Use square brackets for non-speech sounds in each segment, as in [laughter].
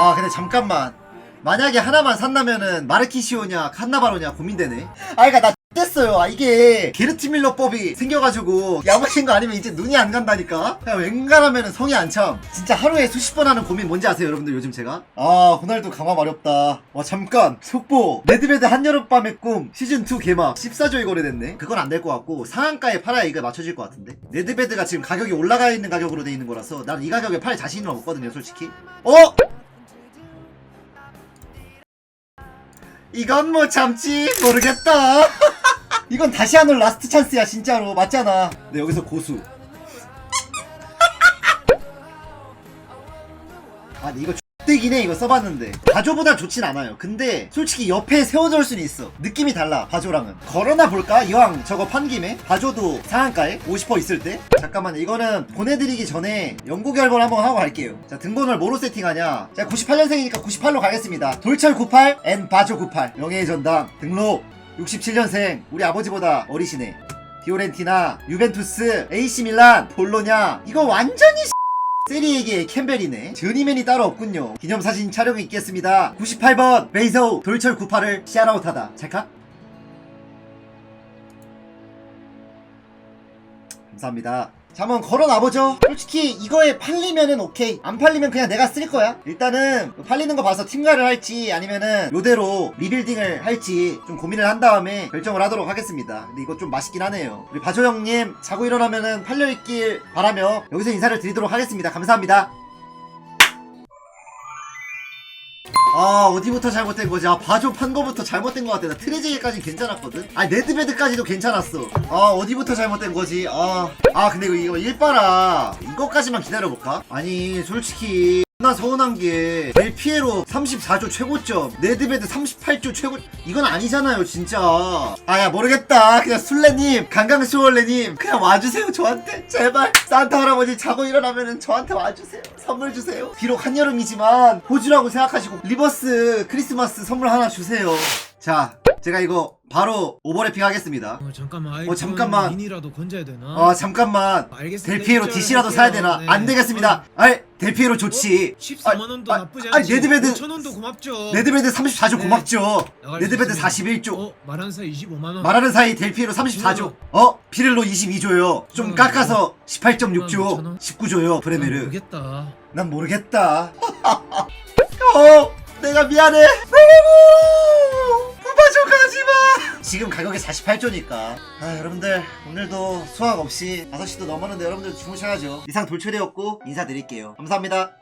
아 근데 잠깐만. 만약에 하나만 산다면은 마르키시오냐 칸나바로냐 고민되네. 아 그니까 나 됐어요. 아 이게 게르트 밀러법이 생겨가지고 야무진 거 아니면 이제 눈이 안 간다니까? 그냥 웬간하면은 성이 안 참. 진짜 하루에 수십 번 하는 고민 뭔지 아세요 여러분들 요즘 제가? 아 호날두 강화 마렵다. 와 잠깐. 속보. 레드베드 한여름밤의 꿈. 시즌2 개막. 14조에 거래됐네. 그건 안 될 것 같고 상한가에 팔아야 이거 맞춰질 것 같은데. 레드베드가 지금 가격이 올라가 있는 가격으로 돼 있는 거라서 나는 이 가격에 팔 자신은 없거든요 솔직히. 어? 이건 뭐 참지 모르겠다. [laughs] 이건 다시 한올 라스트 찬스야 진짜로 맞잖아. 근데 여기서 고수. [laughs] 아 이거 해 이거 써봤는데. 바조보다 좋진 않아요. 근데 솔직히 옆에 세워놓을 수는 있어. 느낌이 달라 바조랑은. 걸어나 볼까? 이왕 저거 판 김에? 바조도 상한가에? 50% 있을 때? 잠깐만 이거는 보내드리기 전에 연구 결과를 한번 하고 갈게요. 자 등본을 뭐로 세팅하냐? 자 98년생이니까 98로 가겠습니다. 돌철 98 N 바조 98 명예의 전당. 등록. 67년생. 우리 아버지보다 어리시네. 디오렌티나 유벤투스 AC 밀란 볼로냐. 이거 완전히 세리에게 캠벨이네. 드니맨이 따로 없군요. 기념사진 촬영이 있겠습니다. 98번 베이소 돌철 98을 샤라웃하다. 찰칵 감사합니다 자 한번 걸어놔보죠. 솔직히 이거에 팔리면은 오케이. 안 팔리면 그냥 내가 쓸 거야. 일단은 팔리는 거 봐서 팀가를 할지 아니면은 요대로 리빌딩을 할지 좀 고민을 한 다음에 결정을 하도록 하겠습니다. 근데 이거 좀 맛있긴 하네요. 우리 바조 형님 자고 일어나면은 팔려있길 바라며 여기서 인사를 드리도록 하겠습니다. 감사합니다 아 어디부터 잘못된 거지? 아 바조 판 거부터 잘못된 것 같아. 나 트레제기까지 괜찮았거든. 아 레드베드까지도 괜찮았어. 아 어디부터 잘못된 거지? 아, 아 근데 이거, 이거 일바라 이거까지만 기다려볼까? 아니 솔직히 나 서운한 게 델피에로 34조 최고점 레드베드 38조 최고 이건 아니잖아요 진짜. 아야 모르겠다. 그냥 술래님 강강수월래님 그냥 와주세요 저한테. 제발. 산타 할아버지 자고 일어나면은 저한테 와주세요. 선물 주세요. 비록 한여름이지만 호주라고 생각하시고 리버스 크리스마스 선물 하나 주세요. 자 제가 이거 바로 오버래핑 하겠습니다 어, 잠깐만. 아이, 어, 잠깐만. 미니라도 건져야 되나? 아 잠깐만 알겠습니다. 델피에로 DC라도. 사야 되나? 네. 안 되겠습니다. 아이, 델피에로 좋지. 14만 원도 아, 나쁘지 아, 않지. 레드베드- 5천 원도 고맙죠. 레드베드 34조 네. 고맙죠. 나갈 레드베드 수 있습니다. 41조. 어, 말한 사이 25만 원. 말하는 사이 델피에로 34조. 어? 피렐로 22조요. 좀 음, 깎아서 음, 18.6조. 19조요. 브레메르. 아, 모르겠다. 난 모르겠다. [laughs] 어, 내가 미안해. 가지마. 지금 가격이 48조니까. 아, 여러분들 오늘도 수학 없이 5시도 넘었는데 여러분들 주무셔야죠. 이상 돌출이었고 인사드릴게요. 감사합니다.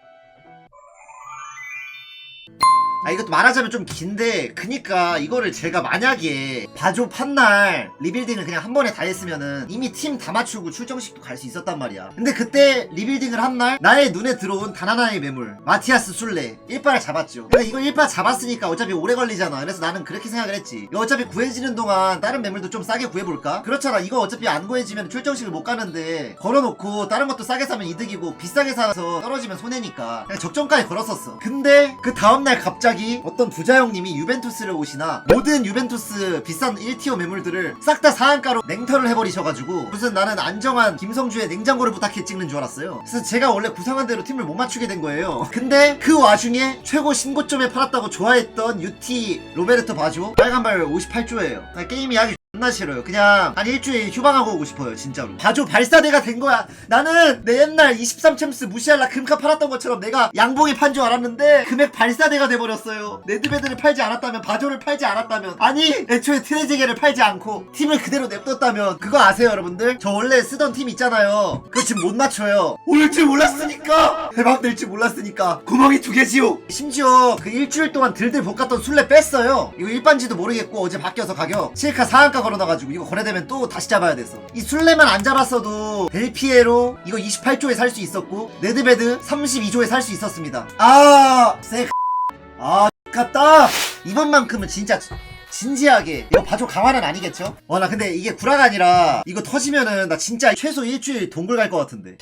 아 이것도 말하자면 좀 긴데 그니까 이거를 제가 만약에 바조 판날 리빌딩을 그냥 한 번에 다 했으면은 이미 팀 다 맞추고 출정식도 갈 수 있었단 말이야. 근데 그때 리빌딩을 한 날 나의 눈에 들어온 단 하나의 매물 마티아스 술레 1파를 잡았죠. 근데 이거 1파 잡았으니까 어차피 오래 걸리잖아. 그래서 나는 그렇게 생각을 했지. 이거 어차피 구해지는 동안 다른 매물도 좀 싸게 구해볼까? 그렇잖아. 이거 어차피 안 구해지면 출정식을 못 가는데 걸어놓고 다른 것도 싸게 사면 이득이고 비싸게 사서 떨어지면 손해니까 그냥 적정가에 걸었었어. 근데 그 다음날 갑자기 어떤 부자 형님이 유벤투스를 오시나 모든 유벤투스 비싼 1티어 매물들을 싹 다 상한가로 냉털을 해버리셔가지고 무슨 나는 안정한 김성주의 냉장고를 부탁해 찍는 줄 알았어요. 그래서 제가 원래 구상한 대로 팀을 못 맞추게 된 거예요. [laughs] 근데 그 와중에 최고 신고점에 팔았다고 좋아했던 UT 로베르토 바조 빨간발 58조예요. 게임이 하기 존나 싫어요. 그냥 한 일주일 휴방하고 오고 싶어요. 진짜로. 바조 발사대가 된 거야. 나는 내 옛날 23챔스 무시할라 금카 팔았던 것처럼 내가 양봉에 판줄 알았는데 금액 발사대가 돼버렸어요. 레드베드를 팔지 않았다면 바조를 팔지 않았다면 아니 애초에 트레제게를 팔지 않고 팀을 그대로 냅뒀다면 그거 아세요 여러분들? 저 원래 쓰던 팀 있잖아요. 그거 지금 못 맞춰요. 올 줄 몰랐으니까 대박 낼줄 몰랐으니까 구멍이 두 개지요. 심지어 그 일주일 동안 들들 볶았던 술래 뺐어요. 이거 일반지도 모르겠고 어제 바뀌어서 가격 실카 상한가 걸어놔가지고 이거 거래되면 또 다시 잡아야 돼서 이 술래만 안 잡았어도 델피에로 이거 28조에 살 수 있었고 레드베드 32조에 살 수 있었습니다. 아, 쎄. 아, 같다. 이번만큼은 진짜 진지하게 이거 바조 강화는 아니겠죠? 와 나 근데 이게 구라가 아니라 이거 터지면은 나 진짜 최소 일주일 동굴 갈 것 같은데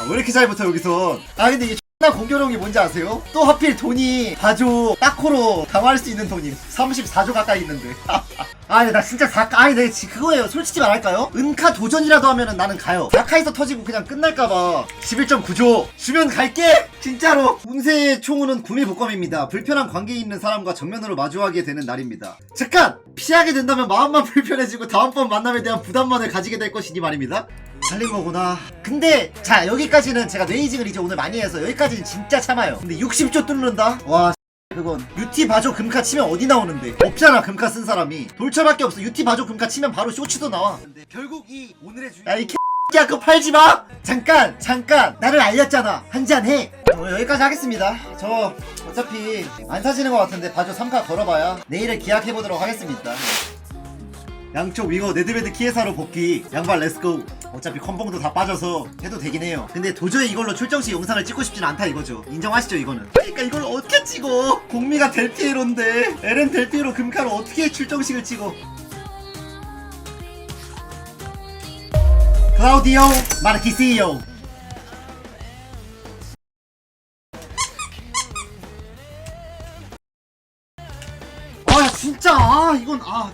아, 왜 이렇게 잘 붙어 여기서 아 근데 이게 나 공교로운 게 뭔지 아세요? 또 하필 돈이 4조 딱코로 강화할 수 있는 돈이 34조 가까이 있는데. [laughs] 아니 나 진짜 사 아니 내가 지- 그거예요. 솔직히 말할까요? 은카 도전이라도 하면은 나는 가요. 다카에서 터지고 그냥 끝날까봐. 11.9조 주면 갈게! 진짜로! 운세의 총우는 구미 복검입니다. 불편한 관계에 있는 사람과 정면으로 마주하게 되는 날입니다. 잠깐! 피하게 된다면 마음만 [laughs] 불편해지고 다음번 만남에 대한 부담만을 가지게 될 것이니 말입니다 살린 거구나. 근데 자 여기까지는 제가 뇌이징을 이제 오늘 많이 해서 여기까지는 진짜 참아요. 근데 60조 뚫는다? 와 그건 유티 바조 금카 치면 어디 나오는데 없잖아 금카 쓴 사람이 돌처밖에 없어 유티 바조 금카 치면 바로 쇼츠도 나와 근데 결국 이 오늘의 주 야이 개야 그거 팔지 마 잠깐 잠깐 나를 알렸잖아 한잔 해. 어, 여기까지 하겠습니다. 저 어차피 안 사지는 것 같은데 바조 3카 걸어봐야 내일을 기약해 보도록 하겠습니다. 양쪽 윙어 네드베드 키에사로 복귀 양발 렛츠고 어차피 컴봉도 다 빠져서 해도 되긴 해요. 근데 도저히 이걸로 출정시 영상을 찍고 싶진 않다 이거죠. 인정하시죠 이거는? 그러니까 이걸 어떻게 찍어? 공미가 델피에로인데. 에렌 델피에로 금카로 어떻게 출정식을 찍어? 클라우디오 마르키시오. 아 진짜? 아 이건 아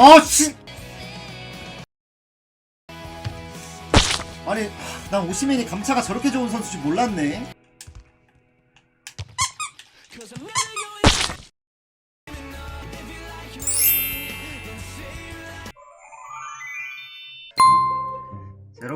아, 진. 아니, 난 오시맨이 감차가 저렇게 좋은 선수줄 몰랐네.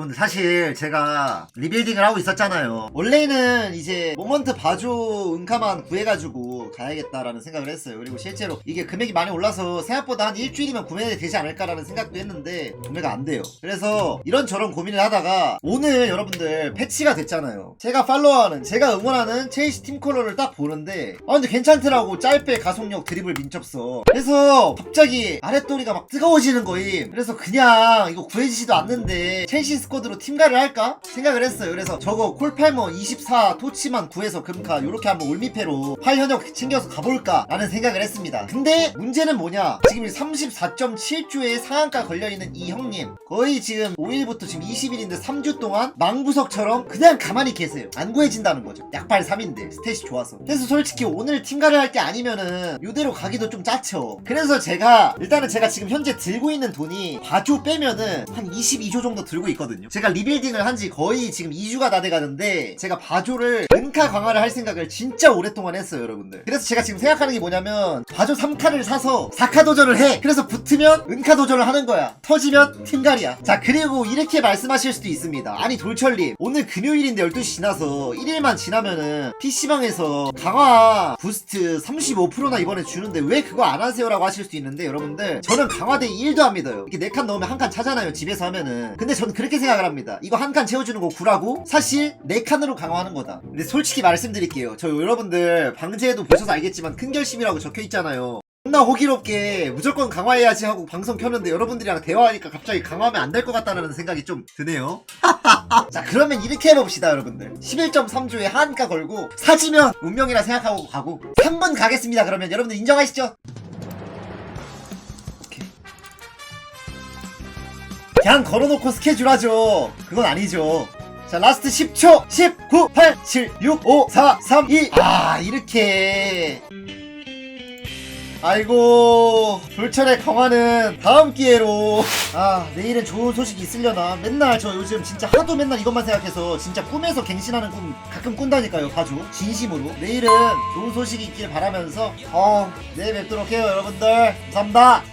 여러분들. 사실 제가 리빌딩을 하고 있었잖아요. 원래는 이제 모먼트 바조 은카만 구해가지고 가야겠다라는 생각을 했어요. 그리고 실제로 이게 금액이 많이 올라서 생각보다 한 일주일이면 구매되지 않을까라는 생각도 했는데 구매가 안 돼요. 그래서 이런저런 고민을 하다가 오늘 여러분들 패치가 됐잖아요. 제가 팔로우하는 제가 응원하는 첼시 팀컬러를 딱 보는데 아 근데 괜찮더라고. 짧게 가속력 드리블 민첩성 그래서 갑자기 아랫도리가 막 뜨거워지는 거임. 그래서 그냥 이거 구해지지도 않는데 첼시 스쿼드로 팀가를 할까? 생각을 했어요. 그래서 저거 콜팔머 24 토치만 구해서 금카 요렇게 한번 올미패로 팔 현역 챙겨서 가볼까? 라는 생각을 했습니다. 근데 문제는 뭐냐? 지금 34.7주의 상한가 걸려있는 이 형님. 거의 지금 5일부터 지금 20일인데 3주 동안 망부석처럼 그냥 가만히 계세요. 안 구해진다는 거죠. 약발 3인데 스탯이 좋아서. 그래서 솔직히 오늘 팀가를 할게 아니면은 요대로 가기도 좀 짜쳐. 그래서 제가 일단은 제가 지금 현재 들고 있는 돈이 4조 빼면은 한 22조 정도 들고 있거든요 제가 리빌딩을 한 지 거의 지금 2주가 다 돼가는데 제가 바조를 은카 강화를 할 생각을 진짜 오랫동안 했어요 여러분들. 그래서 제가 지금 생각하는 게 뭐냐면 바조 3카를 사서 4카 도전을 해. 그래서 붙으면 은카 도전을 하는 거야. 터지면 팀갈이야. 자 그리고 이렇게 말씀하실 수도 있습니다. 아니 돌철님. 오늘 금요일인데 12시 지나서 1일만 지나면은 PC방에서 강화 부스트 35%나 이번에 주는데 왜 그거 안 하세요 라고 하실 수도 있는데 여러분들. 저는 강화대 1도 안 믿어요. 이렇게 4칸 넣으면 한 칸 차잖아요 집에서 하면은. 근데 저는 그렇게 생각 을 합니다. 이거 한 칸 채워주는 거 구라고? 사실 4칸으로 강화하는 거다. 근데 솔직히 말씀드릴게요. 저 여러분들 방제에도 보셔서 알겠지만 큰 결심이라고 적혀 있잖아요. 존나 호기롭게 무조건 강화해야지 하고 방송 켰는데 여러분들이랑 대화하니까 갑자기 강화하면 안 될 것 같다는 생각이 좀 드네요. [laughs] 자 그러면 이렇게 해봅시다 여러분들. 11.3주에 한가 걸고 사지면 운명이라 생각하고 가고 3분 가겠습니다 그러면. 여러분들 인정하시죠? 그냥 걸어놓고 스케줄 하죠. 그건 아니죠. 자 라스트 10초. 19 8 7 6 5 4 3 2 아 이렇게. 아이고 돌철의 강화는 다음 기회로. 아 내일은 좋은 소식이 있으려나. 맨날 저 요즘 진짜 하도 맨날 이것만 생각해서 진짜 꿈에서 갱신하는 꿈 가끔 꾼다니까요 봐줘. 진심으로. 내일은 좋은 소식이 있길 바라면서 어 내일 뵙도록 해요 여러분들. 감사합니다